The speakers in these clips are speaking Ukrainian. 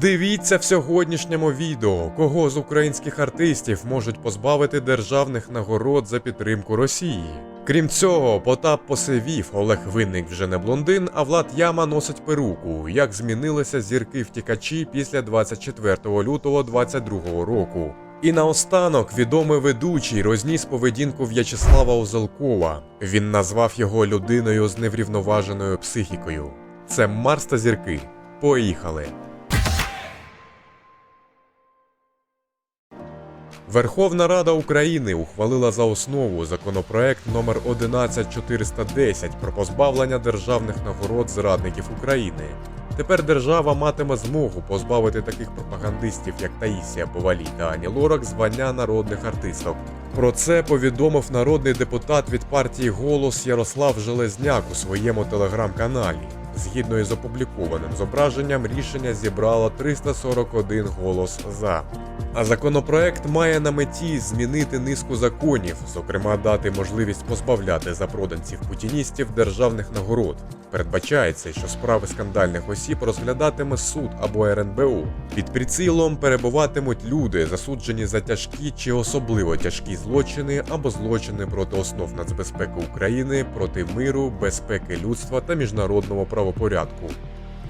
Дивіться в сьогоднішньому відео, кого з українських артистів можуть позбавити державних нагород за підтримку Росії. Крім цього, Потап посивів, Олег Винник вже не блондин, а Влад Яма носить перуку. Як змінилися зірки втікачі після 24 лютого 2022 року. І наостанок відомий ведучий розніс поведінку В'ячеслава Озелкова. Він назвав його людиною з неврівноваженою психікою. Це Марс та зірки. Поїхали! Верховна Рада України ухвалила за основу законопроект номер 11410 про позбавлення державних нагород зрадників України. Тепер держава матиме змогу позбавити таких пропагандистів, як Таїсія Повалій та Ані Лорак, звання народних артисток. Про це повідомив народний депутат від партії Голос Ярослав Железняк у своєму телеграм-каналі. Згідно із опублікованим зображенням, рішення зібрало 341 голос за. А законопроект має на меті змінити низку законів, зокрема дати можливість позбавляти запроданців путіністів державних нагород. Передбачається, що справи скандальних осіб розглядатиме суд або РНБО. Під прицілом перебуватимуть люди, засуджені за тяжкі чи особливо тяжкі злочини або злочини проти основ нацбезпеки України, проти миру, безпеки людства та міжнародного правопорядку.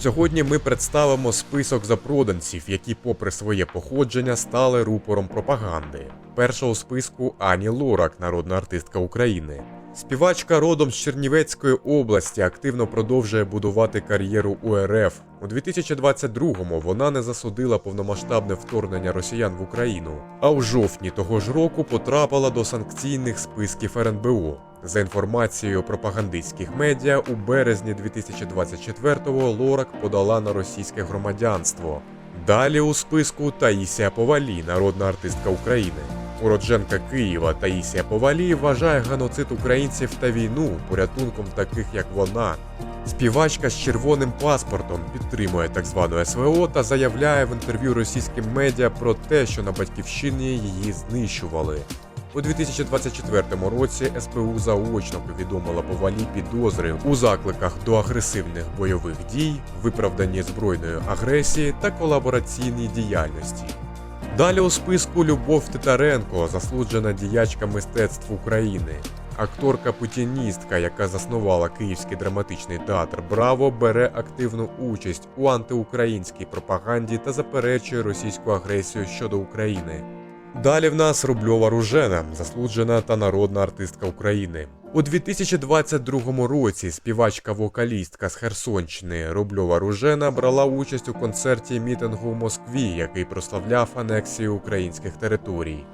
Сьогодні ми представимо список запроданців, які, попри своє походження, стали рупором пропаганди. Перша у списку Ані Лорак, народна артистка України. Співачка родом з Чернівецької області активно продовжує будувати кар'єру у РФ. У 2022-му вона не засудила повномасштабне вторгнення росіян в Україну, а у жовтні того ж року потрапила до санкційних списків РНБО. За інформацією пропагандистських медіа, у березні 2024-го Лорак подала на російське громадянство. Далі у списку Таїсія Повалі, народна артистка України. Уродженка Києва Таїсія Повалі вважає геноцид українців та війну порятунком таких, як вона. Співачка з червоним паспортом підтримує так звану СВО та заявляє в інтерв'ю російським медіа про те, що на батьківщині її знищували. У 2024 році СБУ заочно повідомила Повалі підозри у закликах до агресивних бойових дій, виправданні збройної агресії та колабораційній діяльності. Далі у списку Любов Титаренко, заслуджена діячка мистецтв України. Акторка путіністка, яка заснувала Київський драматичний театр Браво, бере активну участь у антиукраїнській пропаганді та заперечує російську агресію щодо України. Далі в нас Рубльова Ружена, заслуджена та народна артистка України. У 2022 році співачка-вокалістка з Херсонщини Рубльова Ружена брала участь у концерті мітингу в Москві, який прославляв анексію українських територій.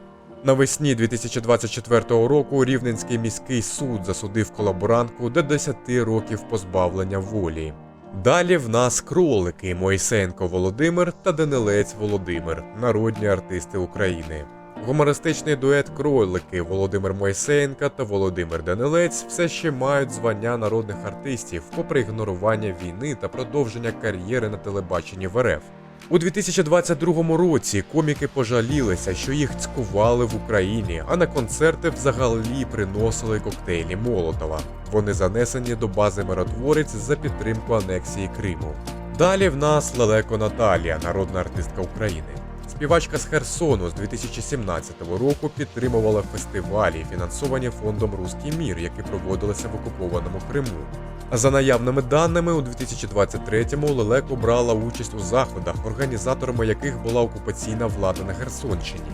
Навесні 2024 року Рівненський міський суд засудив колаборантку до 10 років позбавлення волі. Далі в нас кролики Мойсенко Володимир та Данилець Володимир, народні артисти України. Гумористичний дует кролики Володимир Мойсеєнка та Володимир Данилець все ще мають звання народних артистів, попри ігнорування війни та продовження кар'єри на телебаченні в РФ. У 2022 році коміки пожалілися, що їх цькували в Україні, а на концерти взагалі приносили коктейлі Молотова. Вони занесені до бази миротворець за підтримку анексії Криму. Далі в нас Лелеко Наталія, народна артистка України. Співачка з Херсону з 2017 року підтримувала фестивалі, фінансовані фондом Руський мір, які проводилися в окупованому Криму. За наявними даними, у 2023-му Лелеко брала участь у заходах, організаторами яких була окупаційна влада на Херсонщині.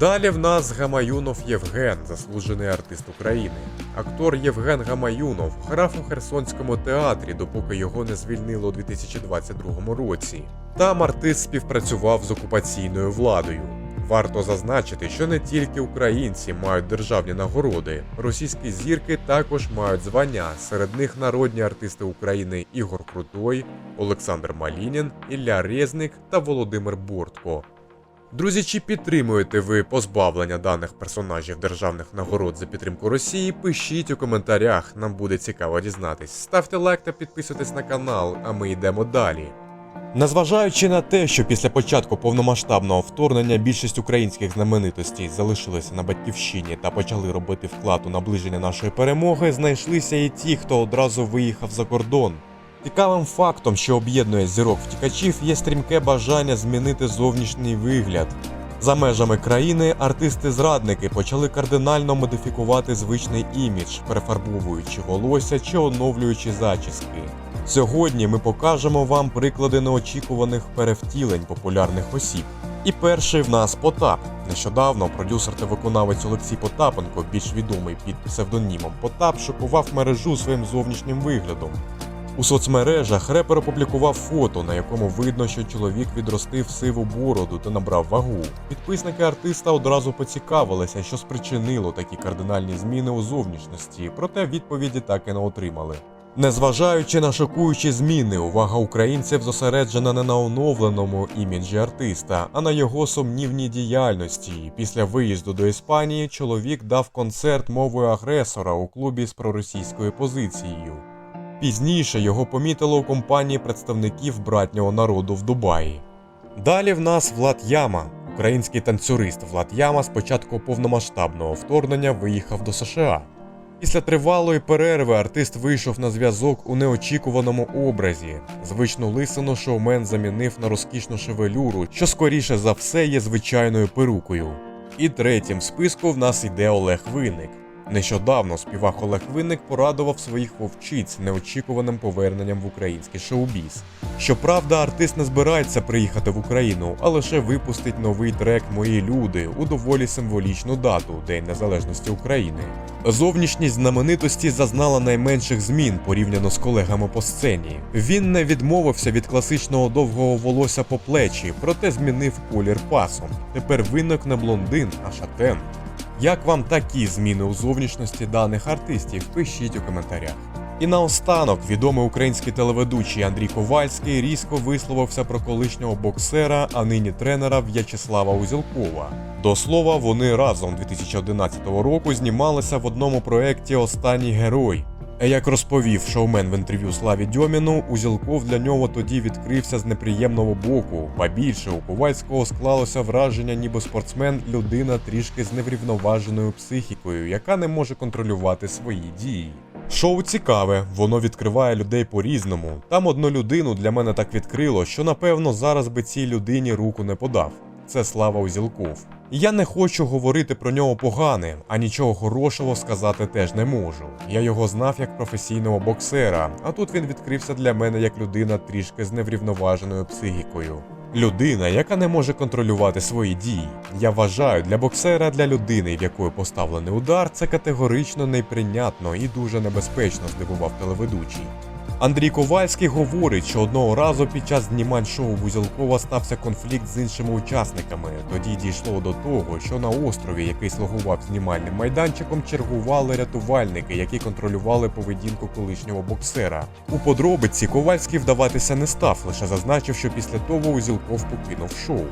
Далі в нас Гамаюнов Євген, заслужений артист України. Актор Євген Гамаюнов грав у Херсонському театрі, допоки його не звільнили у 2022 році. Там артист співпрацював з окупаційною владою. Варто зазначити, що не тільки українці мають державні нагороди, російські зірки також мають звання. Серед них народні артисти України Ігор Крутой, Олександр Малінін, Ілля Резник та Володимир Бортко. Друзі, чи підтримуєте ви позбавлення даних персонажів державних нагород за підтримку Росії? Пишіть у коментарях, нам буде цікаво дізнатись. Ставте лайк та підписуйтесь на канал, а ми йдемо далі. Незважаючи на те, що після початку повномасштабного вторгнення більшість українських знаменитостей залишилися на батьківщині та почали робити вклад у наближення нашої перемоги, знайшлися і ті, хто одразу виїхав за кордон. Цікавим фактом, що об'єднує зірок втікачів, є стрімке бажання змінити зовнішній вигляд. За межами країни артисти-зрадники почали кардинально модифікувати звичний імідж, перефарбовуючи волосся чи оновлюючи зачіски. Сьогодні ми покажемо вам приклади неочікуваних перевтілень популярних осіб. І перший в нас Потап. Нещодавно продюсер та виконавець Олексій Потапенко, більш відомий під псевдонімом Потап, шокував мережу своїм зовнішнім виглядом. У соцмережах репер опублікував фото, на якому видно, що чоловік відростив сиву бороду та набрав вагу. Підписники артиста одразу поцікавилися, що спричинило такі кардинальні зміни у зовнішності, проте відповіді так і не отримали. Незважаючи на шокуючі зміни, увага українців зосереджена не на оновленому іміджі артиста, а на його сумнівній діяльності. Після виїзду до Іспанії чоловік дав концерт мовою агресора у клубі з проросійською позицією. Пізніше його помітили у компанії представників братнього народу в Дубаї. Далі в нас Влад Яма. Український танцюрист Влад Яма з початку повномасштабного вторгнення виїхав до США. Після тривалої перерви артист вийшов на зв'язок у неочікуваному образі. Звичну лисину шоумен замінив на розкішну шевелюру, що скоріше за все є звичайною перукою. І третім в списку в нас йде Олег Винник. Нещодавно співак Олег Винник порадував своїх вовчиць неочікуваним поверненням в український шоу-біз. Щоправда, артист не збирається приїхати в Україну, а лише випустить новий трек Мої люди у доволі символічну дату День Незалежності України. Зовнішність знаменитості зазнала найменших змін порівняно з колегами по сцені. Він не відмовився від класичного довгого волосся по плечі, проте змінив колір пасом. Тепер винок не блондин, а шатен. Як вам такі зміни у зовнішності даних артистів? Пишіть у коментарях. І наостанок відомий український телеведучий Андрій Ковальський різко висловився про колишнього боксера, а нині тренера В'ячеслава Узілкова. До слова, вони разом 2011 року знімалися в одному проєкті Останній герой. Як розповів шоумен в інтерв'ю Славі Дьоміну, Узілков для нього тоді відкрився з неприємного боку. Ба більше у Ковальського склалося враження, ніби спортсмен людина трішки з неврівноваженою психікою, яка не може контролювати свої дії. Шоу цікаве, воно відкриває людей по-різному. Там одну людину для мене так відкрило, що напевно зараз би цій людині руку не подав. Це Слава Узілков. Я не хочу говорити про нього погане, а нічого хорошого сказати теж не можу. Я його знав як професійного боксера, а тут він відкрився для мене як людина трішки з неврівноваженою психікою. Людина, яка не може контролювати свої дії. Я вважаю, для боксера, для людини, в якої поставлений удар, це категорично неприйнятно і дуже небезпечно, здивував телеведучий. Андрій Ковальський говорить, що одного разу під час знімань шоу Вузілкова стався конфлікт з іншими учасниками. Тоді дійшло до того, що на острові, який слугував знімальним майданчиком, чергували рятувальники, які контролювали поведінку колишнього боксера. У подробиці Ковальський вдаватися не став, лише зазначив, що після того Узілков покинув шоу.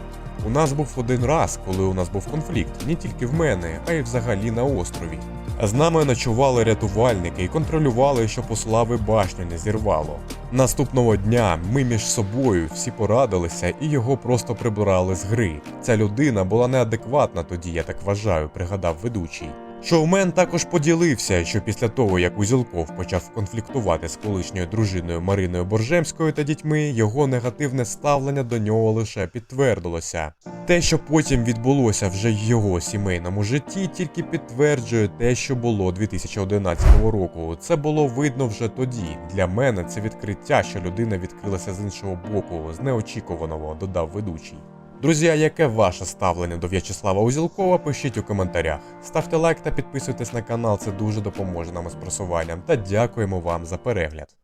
У нас був один раз, коли у нас був конфлікт, не тільки в мене, а й взагалі на острові. З нами ночували рятувальники і контролювали, щоб у слави башню не зірвало. Наступного дня ми між собою всі порадилися і його просто прибирали з гри. Ця людина була неадекватна тоді, я так вважаю, пригадав ведучий. Шоумен також поділився, що після того, як Узілков почав конфліктувати з колишньою дружиною Мариною Боржемською та дітьми, його негативне ставлення до нього лише підтвердилося. Те, що потім відбулося вже в його сімейному житті, тільки підтверджує те, що було 2011 року. Це було видно вже тоді. Для мене це відкриття, що людина відкрилася з іншого боку, з неочікуваного, додав ведучий. Друзі, яке ваше ставлення до В'ячеслава Узілкова? Пишіть у коментарях. Ставте лайк та підписуйтесь на канал, це дуже допоможе нам із просуванням. Та дякуємо вам за перегляд.